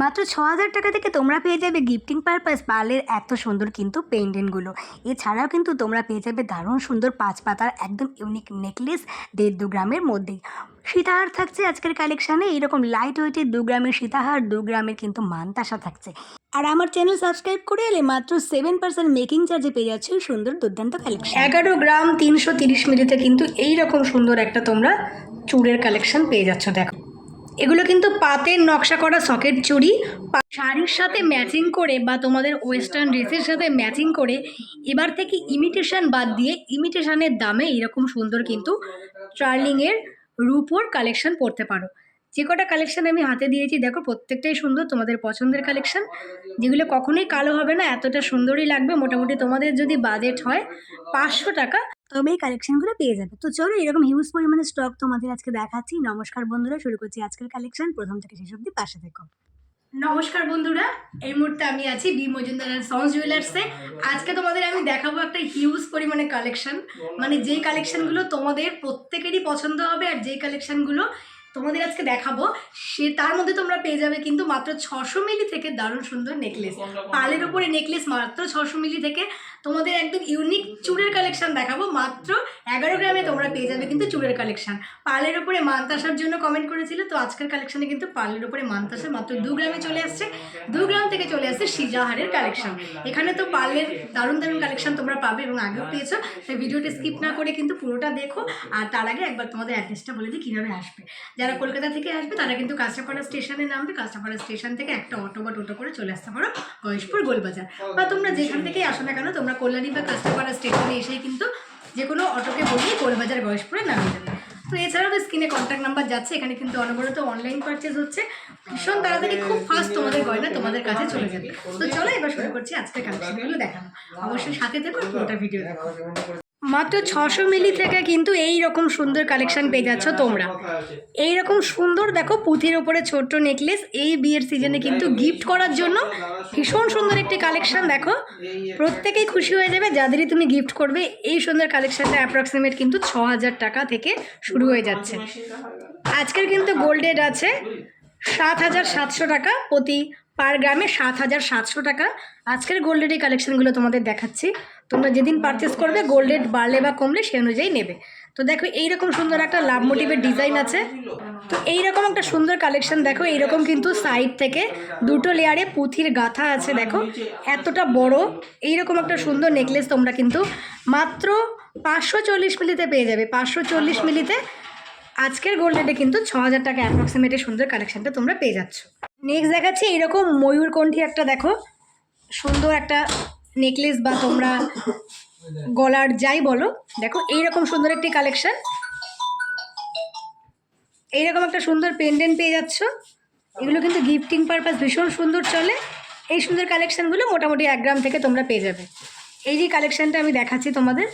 মাত্র ছ হাজার টাকা থেকে তোমরা পেয়ে যাবে গিফটিং পারপাস পার্লের এত সুন্দর কিন্তু পেন্ডেন্টগুলো এছাড়াও কিন্তু তোমরা পেয়ে যাবে দারুণ সুন্দর পাঁচ পাতার একদম ইউনিক নেকলেস দেড় দু গ্রামের মধ্যেই। সীতাহার থাকছে আজকের কালেকশানে এইরকম লাইট ওয়েটের দু গ্রামের সীতাহার, দু গ্রামের কিন্তু মানতাসা থাকছে। আর আমার চ্যানেল সাবস্ক্রাইব করে এলে মাত্র সেভেন পার্সেন্ট মেকিং চার্জে পেয়ে যাচ্ছে সুন্দর দুর্দান্ত কালেকশন এগারো গ্রাম তিনশো তিরিশ মিলিতে কিন্তু এইরকম সুন্দর একটা তোমরা চুড়ের কালেকশন পেয়ে যাচ্ছ, দেখো। এগুলো কিন্তু পাতের নকশা করা সকেট চুড়ি শাড়ির সাথে ম্যাচিং করে বা তোমাদের ওয়েস্টার্ন ড্রেসের সাথে ম্যাচিং করে, এবার থেকে ইমিটেশন বাদ দিয়ে ইমিটেশনের দামে এরকম সুন্দর কিন্তু ট্রার্লিংয়ের রূপোর কালেকশন পরতে পারো। যে কটা কালেকশান আমি হাতে দিয়েছি, দেখো প্রত্যেকটাই সুন্দর, তোমাদের পছন্দের কালেকশান যেগুলো কখনোই কালো হবে না, এতটা সুন্দরই লাগবে। মোটামুটি তোমাদের যদি বাজেট হয় পাঁচশো টাকা তবে এই কালেকশনগুলো পেয়ে যাবে। তো চলো এরকম হিউজ পরিমাণে স্টক তোমাদের আজকে দেখাচ্ছি। নমস্কার বন্ধুরা শুরু করছি আজকের কালেকশন প্রথম থেকে শেষ অব্দি পাশে থেকো। নমস্কার বন্ধুরা এই মুহূর্তে আমি আছি বি মজুমদার সন্স জুয়েলার্সে আজকে তোমাদের আমি দেখাবো একটা হিউজ পরিমাণে কালেকশন মানে যেই কালেকশনগুলো তোমাদের প্রত্যেকেরই পছন্দ হবে আর যেই কালেকশনগুলো তোমাদের আজকে দেখাবো সে তার মধ্যে তোমরা পেয়ে যাবে কিন্তু মাত্র ছশো মিলি থেকে দারুণ সুন্দর নেকলেস পালের উপরে নেকলেস মাত্র ছশো মিলি থেকে তোমাদের একদম ইউনিক চুড়ের কালেকশন দেখাবো। মাত্র এগারো গ্রামে তোমরা পেয়ে যাবে কিন্তু চুড়ের কালেকশন পালের উপরে মানতাসার জন্য কমেন্ট করেছিল, তো আজকের কালেকশনে কিন্তু পালের উপরে মানতাসা মাত্র দু গ্রামে চলে আসছে। দু গ্রাম থেকে চলে আসছে সিজাহারের কালেকশন এখানে তো পালের দারুণ দারুণ কালেকশন তোমরা পাবে এবং আগেও পেয়েছ, তাই ভিডিওটা স্কিপ না করে কিন্তু পুরোটা দেখো। আর তার আগে একবার তোমাদের অ্যাড্রেসটা বলে দিই, কীভাবে আসবে। যারা কলকাতা থেকে আসবে, তারা কিন্তু কাঁচরাপাড়া স্টেশনে নামবে। কাঁচরাপাড়া স্টেশন থেকে একটা অটো বা টোটো করে চলে আসতে পারো, গয়েশপুর গোলবাজার। বা তোমরা যেখান থেকেই আসো না কেন, তোমরা কল্যাণী বা কাস্টমার স্টেশনে এসেই কিন্তু যে কোনো অটোকে বলিয়ে গোলবাজার গয়েশপুরে নামিয়ে দেবে। তো এছাড়াও তো স্ক্রিনে কন্ট্যাক্ট নাম্বার যাচ্ছে, এখানে কিন্তু অনবরত অনলাইন পারচেজ হচ্ছে। ভীষণ তাড়াতাড়ি, খুব ফাস্ট তোমাদের গয়না তোমাদের কাছে চলে যাবে। তো চলো এবার শুরু করছি আজকে কালেকশনগুলো দেখানো। অবশ্যই সাথে দেখো পুরোটা ভিডিও দেখো। মাত্র ছশো মিলি থেকে কিন্তু এই রকম সুন্দর কালেকশন পেয়ে যাচ্ছ তোমরা। এই রকম সুন্দর, দেখো, পুঁথির ওপরে ছোট্ট নেকলেস এই বিয়ের সিজনে কিন্তু গিফট করার জন্য ভীষণ সুন্দর একটি কালেকশন দেখো। প্রত্যেকেই খুশি হয়ে যাবে, যাদেরই তুমি গিফট করবে, এই সুন্দর কালেকশনটা অ্যাপ্রক্সিমেট কিন্তু ছ হাজার টাকা থেকে শুরু হয়ে যাচ্ছে। আজকের কিন্তু গোল্ডেড আছে সাত হাজার সাতশো টাকা প্রতি পার গ্রামে সাত হাজার সাতশো টাকা। আজকের গোল্ডেড কালেকশনগুলো তোমাদের দেখাচ্ছি। তোমরা যেদিন পারচেস করবে গোল্ডেড বাড়লে বা কমলে সে অনুযায়ী নেবে। তো দেখো, এইরকম সুন্দর একটা লাভ মোটিভের ডিজাইন আছে। তো এইরকম একটা সুন্দর কালেকশন দেখো, এইরকম কিন্তু সাইড থেকে দুটো লেয়ারে পুঁথির গাথা আছে, দেখো। এতটা বড়, এইরকম একটা সুন্দর নেকলেস তোমরা কিন্তু মাত্র পাঁচশো চল্লিশ মিলিতে পেয়ে যাবে। পাঁচশো চল্লিশ মিলিতে আজকের গোল্ডেডে কিন্তু ছ হাজার টাকা অ্যাপ্রক্সিমেটে সুন্দর কালেকশনটা তোমরা পেয়ে যাচ্ছ। নেক্সট দেখাচ্ছি এরকম ময়ূরকণ্ঠী একটা দেখো। সুন্দর একটা নেকলেস বা তোমরা গলার যাই বলো, দেখো এইরকম সুন্দর একটি কালেকশন এইরকম একটা সুন্দর পেন্ডেন্ট পেয়ে যাচ্ছ। এগুলো কিন্তু গিফটিং পারপাস ভীষণ সুন্দর চলে। এই সুন্দর কালেকশানগুলো মোটামুটি এক গ্রাম থেকে তোমরা পেয়ে যাবে। এই যে কালেকশানটা আমি দেখাচ্ছি তোমাদের,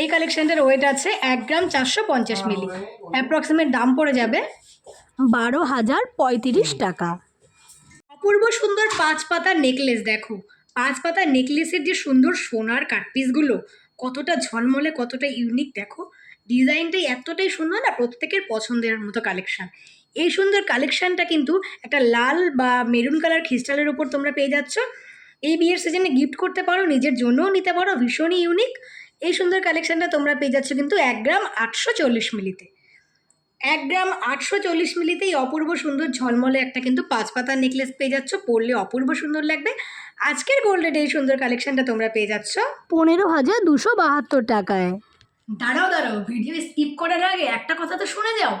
এই কালেকশানটার ওয়েট আছে এক গ্রাম চারশো পঞ্চাশ মিলি অ্যাপ্রক্সিমেট দাম পড়ে যাবে বারো হাজার পঁয়ত্রিশ টাকা। অপূর্ব সুন্দর পাঁচ পাতার নেকলেস দেখো। পাঁচ পাতার নেকলেসের যে সুন্দর সোনার কাটপিসগুলো কতটা ঝলমলে, কতটা ইউনিক দেখো ডিজাইনটাই এতটাই সুন্দর না প্রত্যেকের পছন্দের মতো কালেকশান এই সুন্দর কালেকশানটা কিন্তু একটা লাল বা মেরুন কালার খ্রিস্টালের উপর তোমরা পেয়ে যাচ্ছ। এই বিয়ের সিজনে গিফট করতে পারো, নিজের জন্যও নিতে পারো, ভীষণই ইউনিক এই সুন্দর কালেকশানটা তোমরা পেয়ে যাচ্ছ কিন্তু এক গ্রাম আটশো চল্লিশ মিলিতে। এক গ্রাম আটশো চল্লিশ মিলিতেই অপূর্ব সুন্দর ঝলমলে একটা কিন্তু পাঁচ পাতার নেকলেস পেয়ে যাচ্ছ। পড়লে অপূর্ব সুন্দর লাগবে। আজকের গোল্ডের এই সুন্দর কালেকশনটা তোমরা পেয়ে যাচ্ছ। পনেরো হাজার দুশো বাহাত্তর টাকায়। দাঁড়াও দাঁড়াও ভিডিও স্কিপ করার আগে একটা কথা তো শুনে যাও।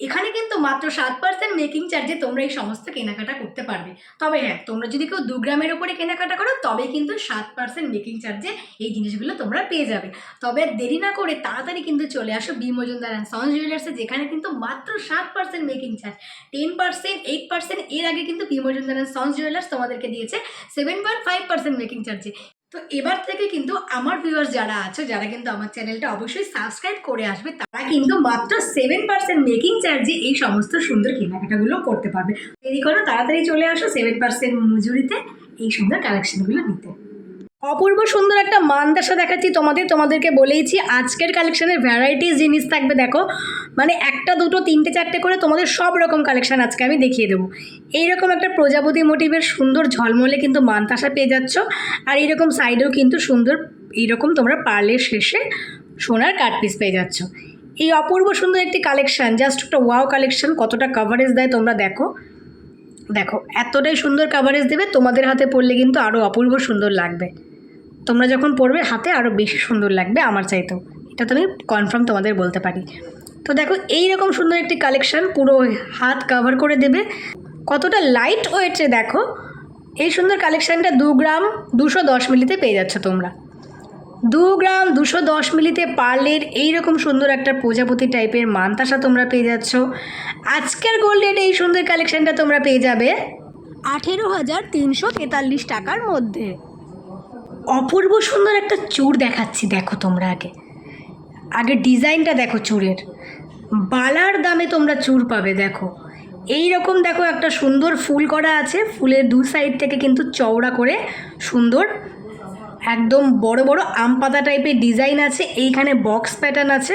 এখানে কিন্তু মাত্র সাত পার্সেন্ট মেকিং চার্জে তোমরা এই সমস্ত কেনাকাটা করতে পারবে। তবে হ্যাঁ তোমরা যদি কেউ দু গ্রামের ওপরে কেনাকাটা করো তবে কিন্তু সাত পার্সেন্ট মেকিং চার্জে এই জিনিসগুলো তোমরা পেয়ে যাবে। তবে দেরি না করে তাড়াতাড়ি কিন্তু চলে আসো বি মজুমদার অ্যান্ড সন্স জুয়েলার্সে, যেখানে কিন্তু মাত্র সাত percent making charge ten percent eight percent এর আগে কিন্তু B Majumdar and sons jewellers তোমাদেরকে দিয়েছে seven point five percent making চার্জে তো এবার থেকে কিন্তু আমার ভিউয়ার্স যারা আছে, যারা কিন্তু আমার চ্যানেলটা অবশ্যই সাবস্ক্রাইব করে আসবে, তারা কিন্তু মাত্র সেভেন পার্সেন্ট মেকিং চার্জে এই সমস্ত সুন্দর কেনাকাটাগুলো করতে পারবে। দেরি করো, তাড়াতাড়ি চলে আসো সেভেন পার্সেন্ট মজুরিতে এই সুন্দর কালেকশনগুলো নিতে। অপূর্ব সুন্দর একটা মানদাসা দেখাচ্ছি তোমাদের, তোমাদেরকে বলেইছি, আজকের কালেকশনের ভ্যারাইটিস জিনিস থাকবে দেখো মানে একটা, দুটো, তিনটে, চারটে করে তোমাদের সব রকম কালেকশান আজকে আমি দেখিয়ে দেবো। এইরকম একটা প্রজাপতি মোটিভের সুন্দর ঝলমলে কিন্তু মানতাসা পেয়ে যাচ্ছ, আর এইরকম সাইডেও কিন্তু সুন্দর এইরকম তোমরা পার্লের শেষে সোনার কাট পিস পেয়ে যাচ্ছ। এই অপূর্ব সুন্দর একটি কালেকশন জাস্ট একটা ওয়াও কালেকশন কতটা কভারেজ দেয় তোমরা দেখো। দেখো, এতটাই সুন্দর কাভারেজ দেবে, তোমাদের হাতে পড়লে কিন্তু আরও অপূর্ব সুন্দর লাগবে। তোমরা যখন পড়বে, হাতে আরও বেশি সুন্দর লাগবে আমার চাইতেও। এটা তো আমি কনফার্ম তোমাদের বলতে পারি। তো দেখো এই রকম সুন্দর একটি কালেকশন পুরো হাত কভার করে দেবে। কতটা লাইট ওয়েটে দেখো, এই সুন্দর কালেকশানটা দু গ্রাম দুশো দশ মিলিতে পেয়ে যাচ্ছ তোমরা। দু গ্রাম দুশো দশ মিলিতে পার্লের এইরকম সুন্দর একটা প্রজাপতি টাইপের মানতাসা তোমরা পেয়ে যাচ্ছ। আজকের গোল্ডের এই সুন্দর কালেকশানটা তোমরা পেয়ে যাবে আঠেরো হাজার তিনশো তেতাল্লিশ টাকার মধ্যে। অপূর্ব সুন্দর একটা চূড় দেখাচ্ছি, দেখো তোমরা আগে। আগে ডিজাইনটা দেখো চূড়ের বালার দামে তোমরা চূড় পাবে, দেখো। এই রকম দেখো একটা সুন্দর ফুল করা আছে, ফুলের দু সাইড থেকে কিন্তু চওড়া করে সুন্দর, একদম বড় বড় আম পাতা টাইপের ডিজাইন আছে, এইখানে বক্স প্যাটার্ন আছে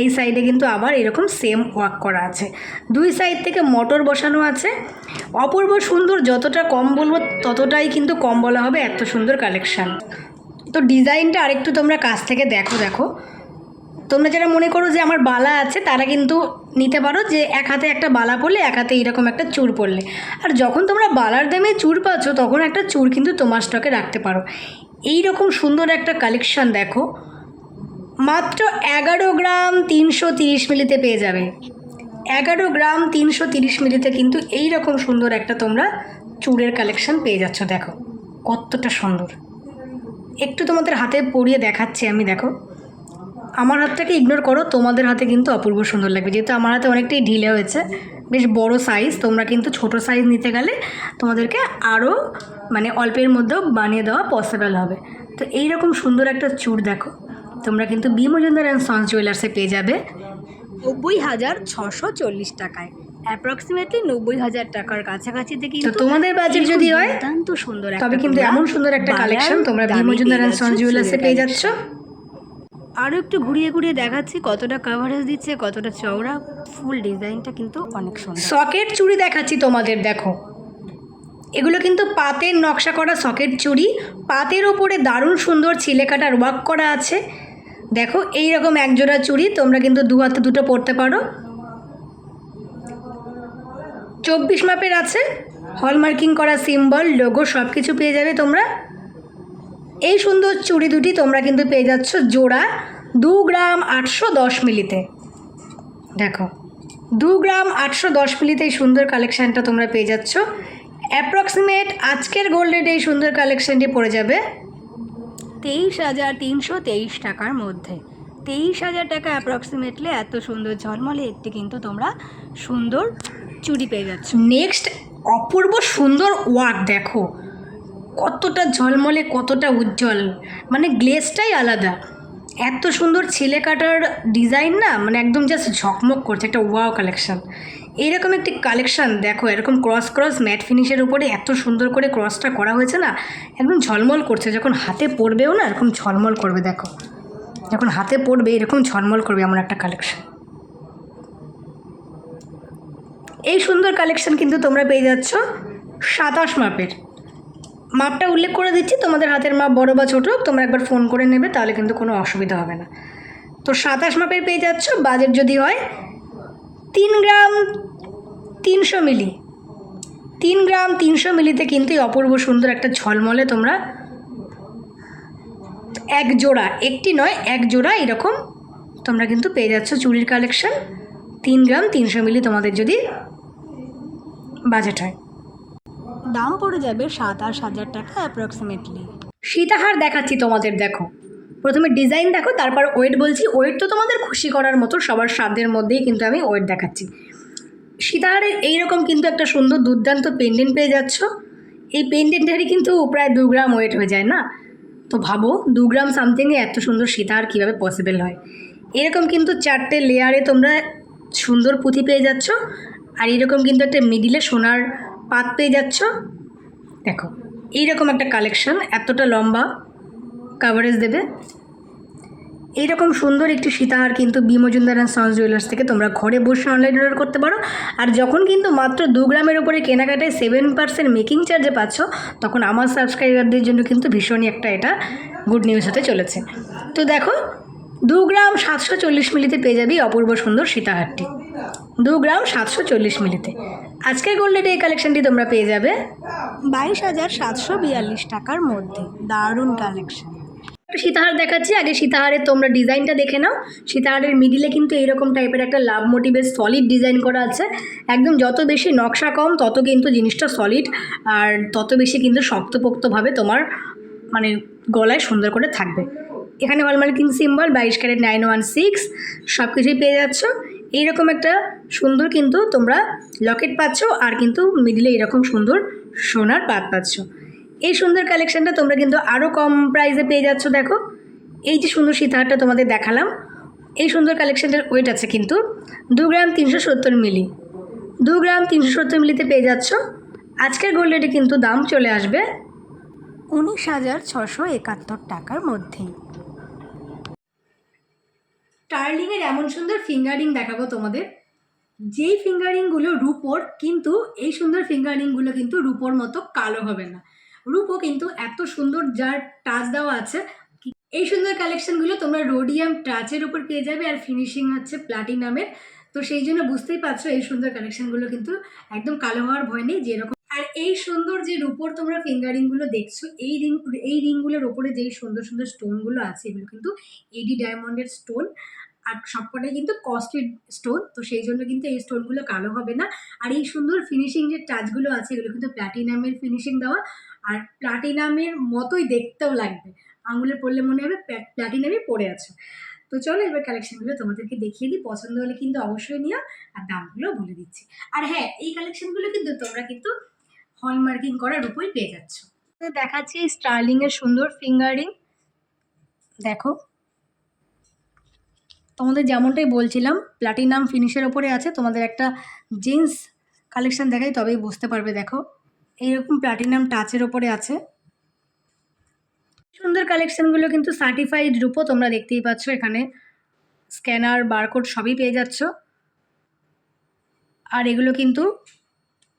এই সাইডে কিন্তু আবার এরকম সেম ওয়ার্ক করা আছে। দুই সাইড থেকে মোটর বসানো আছে। অপূর্ব সুন্দর যতটা কম বলব ততটাই কিন্তু কম বলা হবে, এত সুন্দর কালেকশান তো ডিজাইনটা আরেকটু তোমরা কাছ থেকে দেখো দেখো। তোমরা যারা মনে করো যে আমার বালা আছে, তারা কিন্তু নিতে পারো যে এক হাতে একটা বালা পরলে, এক হাতে এইরকম একটা চুর পরলে। আর যখন তোমরা বালার দামে চুর পাচ্ছ, তখন একটা চুর কিন্তু তোমার স্টকে রাখতে পারো। এই রকম সুন্দর একটা কালেকশান দেখো। মাত্র এগারো গ্রাম তিনশো তিরিশ মিলিতে পেয়ে যাবে। এগারো গ্রাম তিনশো তিরিশ মিলিতে কিন্তু এই রকম সুন্দর একটা তোমরা চুড়ের কালেকশন পেয়ে যাচ্ছ, দেখো। কতটা সুন্দর। একটু তোমাদের হাতে পরিয়ে দেখাচ্ছি আমি, দেখো। আমার হাতটাকে ইগনোর করো, তোমাদের হাতে কিন্তু অপূর্ব সুন্দর লাগবে। যেহেতু আমার হাতে অনেকটাই ঢিলে হয়েছে, বেশ বড় সাইজ তোমরা কিন্তু ছোট সাইজ নিতে গেলে তোমাদেরকে আরও মানে অল্পের মধ্যেও বানিয়ে দেওয়া পসিবল হবে। তো এই রকম সুন্দর একটা চূড় দেখো। তোমরা কিন্তু বি মজুমদার অ্যান্ড সন্স জুয়েলার্সে পেয়ে যাবে নব্বই হাজার ছশো চল্লিশ টাকায়। অ্যাপ্রক্সিমেটলি নব্বই হাজার টাকার কাছাকাছিতে তো তোমাদের বাজেট যদি হয় দুর্দান্ত সুন্দর তবে কিন্তু এমন সুন্দর একটা কালেকশন তোমরা বি মজুমদার অ্যান্ড সন্স জুয়েলার্সে পেয়ে যাচ্ছ। আরও একটু ঘুরিয়ে ঘুরিয়ে দেখাচ্ছি কতটা কাভারেজ দিচ্ছে কতটা চওড়া। ফুল ডিজাইনটা কিন্তু অনেক সুন্দর। সকেট চুড়ি দেখাচ্ছি তোমাদের দেখো। এগুলো কিন্তু পাতের নকশা করা সকেট চুড়ি। পাতের ওপরে দারুণ সুন্দর ছিলে কাটার ওয়ার্ক করা আছে। দেখো এই রকম একজোড়া চুড়ি, তোমরা কিন্তু দু হাতে দুটো পরতে পারো। চব্বিশ মাপের আছে হলমার্কিং করা সিম্বল লোগো সব কিছু পেয়ে যাবে তোমরা। এই সুন্দর চুড়ি দুটি তোমরা কিন্তু পেয়ে যাচ্ছ জোড়া দু গ্রাম আটশো দশ মিলিতে। দেখো, দু গ্রাম আটশো দশ মিলিতে এই সুন্দর কালেকশানটা তোমরা পেয়ে যাচ্ছ। অ্যাপ্রক্সিমেট আজকের গোল্ডের এই সুন্দর কালেকশানটি পড়ে যাবে। তেইশ হাজার তিনশো তেইশ টাকার মধ্যে। তেইশ হাজার টাকা অ্যাপ্রক্সিমেটলি এত সুন্দর ঝলমলে, একটি কিন্তু তোমরা সুন্দর চুড়ি পেয়ে যাচ্ছ। নেক্সট অপূর্ব সুন্দর ওয়ার্ক দেখো। কতটা ঝলমলে, কতটা উজ্জ্বল। মানে গ্লেসটাই আলাদা। এত সুন্দর ছেলে কাটার ডিজাইন না মানে একদম জাস্ট ঝকমক করছে, একটা ওয়াও কালেকশন এইরকম একটি কালেকশন দেখো, এরকম ক্রস ক্রস ম্যাট ফিনিশের উপরে এত সুন্দর করে ক্রসটা করা হয়েছে না, একদম ঝলমল করছে। যখন হাতে পড়বেও না, এরকম ঝলমল করবে, দেখো। যখন হাতে পড়বে, এরকম ঝলমল করবে এমন একটা কালেকশন এই সুন্দর কালেকশন কিন্তু তোমরা পেয়ে যাচ্ছ সাতাশ মাপের। মাপটা উল্লেখ করে দিচ্ছি, তোমাদের হাতের মাপ বড় বা ছোটো, তোমরা একবার ফোন করে নেবে, তাহলে কিন্তু কোনো অসুবিধা হবে না। তো সাতাশ মাপের পেয়ে যাচ্ছ বাজেট যদি হয় তিন গ্রাম তিনশো মিলি। তিন গ্রাম তিনশো মিলিতে কিন্তু এই অপূর্ব সুন্দর একটা ঝলমলে তোমরা এক জোড়া, একটি নয়, এক জোড়া এরকম তোমরা কিন্তু পেয়ে যাচ্ছ চুরির কালেকশন। তিন গ্রাম তিনশো মিলি তোমাদের যদি বাজেট হয়। দাম পড়ে যাবে সাতাশ হাজার টাকা অ্যাপ্রক্সিমেটলি। সীতাহার দেখাচ্ছি তোমাদের, দেখো। প্রথমে ডিজাইন দেখো, তারপর ওয়েট বলছি। ওয়েট তো তোমাদের খুশি করার মতো, সবার সাধ্যের মধ্যেই কিন্তু আমি ওয়েট দেখাচ্ছি। সীতাহারের এইরকম কিন্তু একটা সুন্দর দুর্দান্ত পেন্ডেন্ট পেয়ে যাচ্ছ। এই পেন্ডেন্টেরই কিন্তু প্রায় দু গ্রাম ওয়েট হয়ে যায় না? তো ভাবো, দু গ্রাম সামথিংয়ে এত সুন্দর সীতাহার কীভাবে পসিবল হয়? এরকম কিন্তু চারটে লেয়ারে তোমরা সুন্দর পুঁথি পেয়ে যাচ্ছ। আর এরকম কিন্তু একটা মিডিলে সোনার পাত পেয়ে যাচ্ছ। দেখো, এইরকম একটা কালেকশন এতটা লম্বা। কাভারেজ দেবে। এইরকম সুন্দর একটি সীতাহার কিন্তু B Majumdar and sons jewellers থেকে তোমরা ঘরে বসে অনলাইন অর্ডার করতে পারো। আর যখন কিন্তু মাত্র দু গ্রামের উপরে কেনাকাটায় সেভেন পার্সেন্ট মেকিং চার্জে পাচ্ছ, তখন আমার সাবস্ক্রাইবারদের জন্য কিন্তু ভীষণই একটা এটা গুড নিউজ হতে চলেছে। তো দেখো, দু গ্রাম সাতশো চল্লিশ মিলিতে পেয়ে যাবি অপূর্ব সুন্দর সীতাহারটি। দু গ্রাম সাতশো চল্লিশ মিলিতে। আজকের গোল্ডেটে এই কালেকশনটি তোমরা পেয়ে যাবে। বাইশ হাজার সাতশো বিয়াল্লিশ টাকার মধ্যে। দারুণ কালেকশন সীতাহার দেখাচ্ছি। আগে সীতাহারের তোমরা ডিজাইনটা দেখে নাও। সীতাহারের মিডিলে কিন্তু এইরকম টাইপের একটা লাভ মোটিভের সলিড ডিজাইন করা আছে। একদম যত বেশি নকশা কম, তত কিন্তু জিনিসটা সলিড আর তত বেশি কিন্তু শক্তপোক্তভাবে তোমার মানে গলায় সুন্দর করে থাকবে। এখানে ওয়ালমার্কিং সিম্বল বাইশ ক্যারেট নাইন ওয়ান সিক্স সব কিছুই পেয়ে যাচ্ছ। এইরকম একটা সুন্দর কিন্তু তোমরা লকেট পাচ্ছ, আর কিন্তু মিডিলে এরকম সুন্দর সোনার পাত পাচ্ছ। এই সুন্দর কালেকশনটা তোমরা কিন্তু আরও কম প্রাইসে পেয়ে যাচ্ছ, দেখো। এই যে সুন্দর সীতাহারটা তোমাদের দেখালাম, এই সুন্দর কালেকশানটার ওয়েট আছে কিন্তু দু গ্রাম তিনশো সত্তর মিলি। দু গ্রাম তিনশো সত্তর মিলিতে পেয়ে যাচ্ছ। আজকের গোল্ড রেটে কিন্তু দাম চলে আসবে উনিশ হাজার ছশো একাত্তর টাকার মধ্যেই টার্লিংয়ের এমন সুন্দর ফিঙ্গারিং দেখাবো তোমাদের। যেই ফিঙ্গারিংগুলো রুপোর, কিন্তু এই সুন্দর ফিঙ্গারিংগুলো কিন্তু রুপোর মতো কালো হবে না। রুপো কিন্তু এত সুন্দর যার টাচ দেওয়া আছে। এই সুন্দর কালেকশনগুলো তোমরা রোডিয়াম টাচের উপর পেয়ে যাবে আর ফিনিশিং হচ্ছে প্লাটিনামের তো সেই জন্য বুঝতেই পারছ এই সুন্দর কালেকশনগুলো কিন্তু একদম কালো হওয়ার ভয় নেই যেরকম আর এই সুন্দর যে রুপোর তোমরা ফিঙ্গারিংগুলো দেখছ, এই রিং এই রিংগুলোর ওপরে যেই সুন্দর সুন্দর স্টোনগুলো আছে, এগুলো কিন্তু এডি ডায়মন্ডের স্টোন আর সবকটাই কিন্তু কস্টেড স্টোন তো সেই জন্য কিন্তু এই স্টোনগুলো কালো হবে না। আর এই সুন্দর ফিনিশিং যে টাচগুলো আছে, এগুলো কিন্তু প্ল্যাটিনামের ফিনিশিং দেওয়া। আর প্ল্যাটিনামের মতোই দেখতেও লাগবে। আঙুলে পড়লে মনে হবে প্ল্যাটিনামই পড়ে আছে। তো চলো এবার কালেকশনগুলো তোমাদেরকে দেখিয়ে দিই। পছন্দ হলে কিন্তু অবশ্যই নিও, আর দামগুলো বলে দিচ্ছি। আর হ্যাঁ এই কালেকশনগুলো কিন্তু তোমরা কিন্তু হলমার্কিং করার উপরই পেয়ে যাচ্ছ। দেখাচ্ছি স্টার্লিংয়ের সুন্দর ফিঙ্গারিং দেখো। তোমাদের যেমনটাই বলছিলাম প্লাটিনাম ফিনিশের ওপরে আছে, তোমাদের একটা জিন্স কালেকশান দেখাই, তবেই বুঝতে পারবে দেখো। এইরকম প্লাটিনাম টাচের ওপরে আছে। সুন্দর কালেকশানগুলো কিন্তু সার্টিফাইড রূপও তোমরা দেখতেই পাচ্ছ এখানে। স্ক্যানার বারকোড সবই পেয়ে যাচ্ছ। আর এগুলো কিন্তু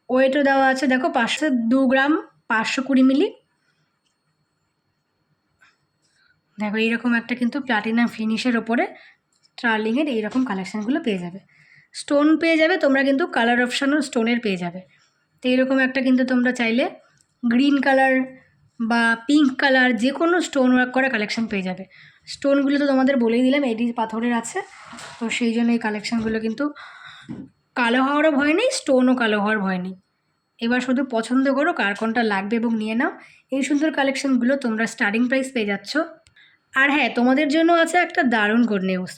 ওয়েটও দেওয়া আছে, দেখো পাঁচশো দু গ্রাম, পাঁচশো কুড়ি মিলি দেখো এইরকম একটা কিন্তু প্লাটিনাম ফিনিশের ওপরে ট্রার্লিংয়ের এইরকম কালেকশানগুলো পেয়ে যাবে। স্টোন পেয়ে যাবে, তোমরা কিন্তু কালার অপশানও স্টোনের পেয়ে যাবে। তো এইরকম একটা কিন্তু তোমরা চাইলে গ্রিন কালার বা পিঙ্ক কালার যে কোনো স্টোন ওয়ার্ক করা কালেকশান পেয়ে যাবে। স্টোনগুলো তো তোমাদের বলেই দিলাম, এডি পাথরের আছে। তো সেই জন্য এই কালেকশানগুলো কিন্তু কালো হওয়ারও ভয় নেই স্টোনও কালো হওয়ার ভয় নেই। এবার শুধু পছন্দ করো, কার কোনটা লাগবে এবং নিয়ে নাও। এই সুন্দর কালেকশানগুলো তোমরা স্টার্টিং প্রাইস পেয়ে যাচ্ছ। আর হ্যাঁ তোমাদের জন্য আছে একটা দারুণ গুড নিউজ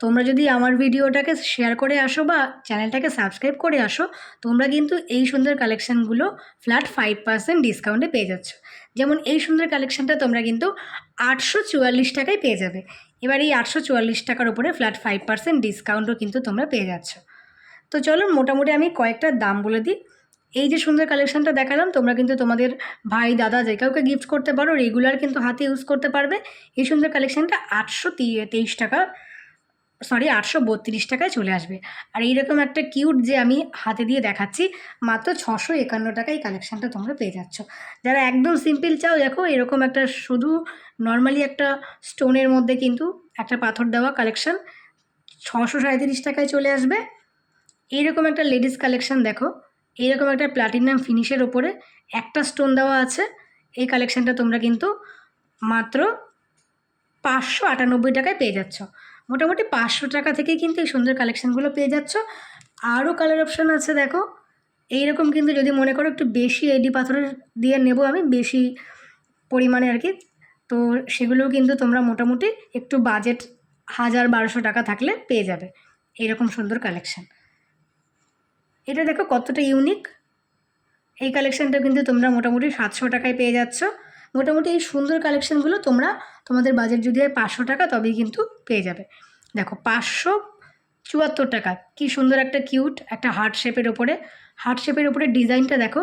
তোমরা যদি আমার ভিডিওটাকে শেয়ার করে আসো বা চ্যানেলটাকে সাবস্ক্রাইব করে আসো, তোমরা কিন্তু এই সুন্দর কালেকশানগুলো ফ্ল্যাট ফাইভ পার্সেন্ট ডিসকাউন্টে পেয়ে যাচ্ছ। যেমন এই সুন্দর কালেকশানটা তোমরা কিন্তু আটশো চুয়াল্লিশ টাকায় পেয়ে যাবে। এবার এই আটশো চুয়াল্লিশ টাকার উপরে ফ্ল্যাট ফাইভ পার্সেন্ট ডিসকাউন্টও কিন্তু তোমরা পেয়ে যাচ্ছ। তো চলো মোটামুটি আমি কয়েকটা দাম বলে দিই। এই যে সুন্দর কালেকশানটা দেখালাম, তোমরা কিন্তু তোমাদের ভাই, দাদা যে কাউকে গিফট করতে পারো রেগুলার কিন্তু হাতে ইউজ করতে পারবে। এই সুন্দর কালেকশানটা আটশো তেইশ টাকা সরি আটশো বত্রিশ টাকায় চলে আসবে। আর এইরকম একটা কিউট যে আমি হাতে দিয়ে দেখাচ্ছি, মাত্র ছশো একান্ন টাকায় কালেকশানটা তোমরা পেয়ে যাচ্ছ। যারা একদম সিম্পল চাও, দেখো এরকম একটা শুধু নর্মালি একটা স্টোনের মধ্যে কিন্তু একটা পাথর দেওয়া কালেকশান ছশো সাঁত্রিশ টাকায় চলে আসবে। এইরকম একটা লেডিস কালেকশান দেখো, এইরকম একটা প্লাটিনাম ফিনিশের ওপরে একটা স্টোন দেওয়া আছে। এই কালেকশানটা তোমরা কিন্তু মাত্র পাঁচশো আটানব্বই টাকায় পেয়ে যাচ্ছ। মোটামুটি পাঁচশো টাকা থেকেই কিন্তু এই সুন্দর কালেকশানগুলো পেয়ে যাচ্ছ। আরও কালার অপশান আছে, দেখো। এইরকম কিন্তু যদি মনে করো একটু বেশি এডি পাথরের দিয়ে নেব আমি, বেশি পরিমাণে আর কি, তো সেগুলোও কিন্তু তোমরা মোটামুটি একটু বাজেট হাজার বারোশো টাকা থাকলে পেয়ে যাবে, এইরকম সুন্দর কালেকশান এটা দেখো কতটা ইউনিক এই কালেকশানটা কিন্তু তোমরা মোটামুটি সাতশো টাকায় পেয়ে যাচ্ছ। মোটামুটি এই সুন্দর কালেকশানগুলো তোমরা তোমাদের বাজেট যদি হয় পাঁচশো টাকা, তবেই কিন্তু পেয়ে যাবে। দেখো, পাঁচশো চুয়াত্তর টাকা। কি সুন্দর একটা কিউট একটা হার্ট শেপের ওপরে হার্ট শেপের ওপরে ডিজাইনটা দেখো,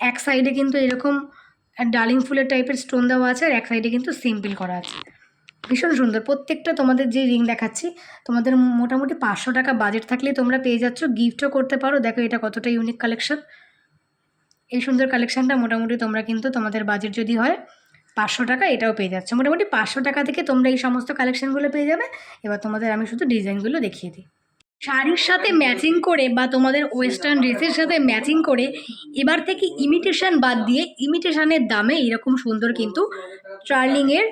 এক সাইডে কিন্তু এরকম ডালিং ফুলের টাইপের স্টোন দেওয়া আছে, আর এক সাইডে কিন্তু সিম্পল করা আছে। ভীষণ সুন্দর। প্রত্যেকটা তোমাদের যে রিং দেখাচ্ছি, তোমাদের মোটামুটি পাঁচশো টাকা বাজেট থাকলে তোমরা পেয়ে যাচ্ছ। গিফটও করতে পারো। দেখো, এটা কতটা ইউনিক কালেকশন এই সুন্দর কালেকশানটা মোটামুটি তোমরা কিন্তু তোমাদের বাজেট যদি হয় পাঁচশো টাকা এটাও পেয়ে যাচ্ছে। মোটামুটি পাঁচশো টাকা থেকে তোমরা এই সমস্ত কালেকশানগুলো পেয়ে যাবে। এবার তোমাদের আমি শুধু ডিজাইনগুলো দেখিয়ে দিই। শাড়ির সাথে ম্যাচিং করে বা তোমাদের ওয়েস্টার্ন ড্রেসের সাথে ম্যাচিং করে এবার থেকে ইমিটেশান বাদ দিয়ে ইমিটেশানের দামে এরকম সুন্দর কিন্তু ট্রার্লিংয়ের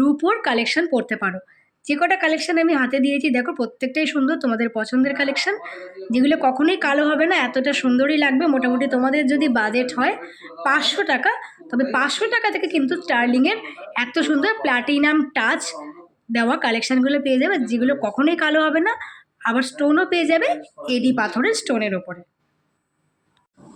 রূপোর কালেকশন পরতে পারো। যে কটা কালেকশান আমি হাতে দিয়েছি, দেখো প্রত্যেকটাই সুন্দর, তোমাদের পছন্দের কালেকশান যেগুলো কখনোই কালো হবে না, এতটা সুন্দরই লাগবে। মোটামুটি তোমাদের যদি বাজেট হয় পাঁচশো টাকা তবে পাঁচশো টাকা থেকে কিন্তু স্টার্লিংয়ের এত সুন্দর প্লাটিনাম টাচ দেওয়া কালেকশানগুলো পেয়ে যাবে, যেগুলো কখনোই কালো হবে না, আবার স্টোনও পেয়ে যাবে এডি পাথরের স্টোনের ওপরে।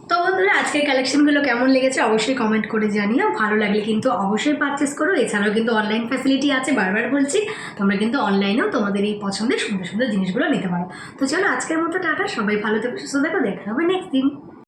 তো বন্ধুরা, আজকের কালেকশনগুলো কেমন লেগেছে অবশ্যই কমেন্ট করে জানিও, ভালো লাগলে কিন্তু অবশ্যই পারচেস করো, এছাড়াও কিন্তু অনলাইন ফ্যাসিলিটি আছে, বারবার বলছি, তোমরা কিন্তু অনলাইনেও তোমাদের এই পছন্দের সুন্দর সুন্দর জিনিসগুলো নিতে পারো। তো চলো আজকের মতো টাটা, সবাই ভালো থেকো, সুস্থ থেকো, দেখা হবে নেক্সট দিন।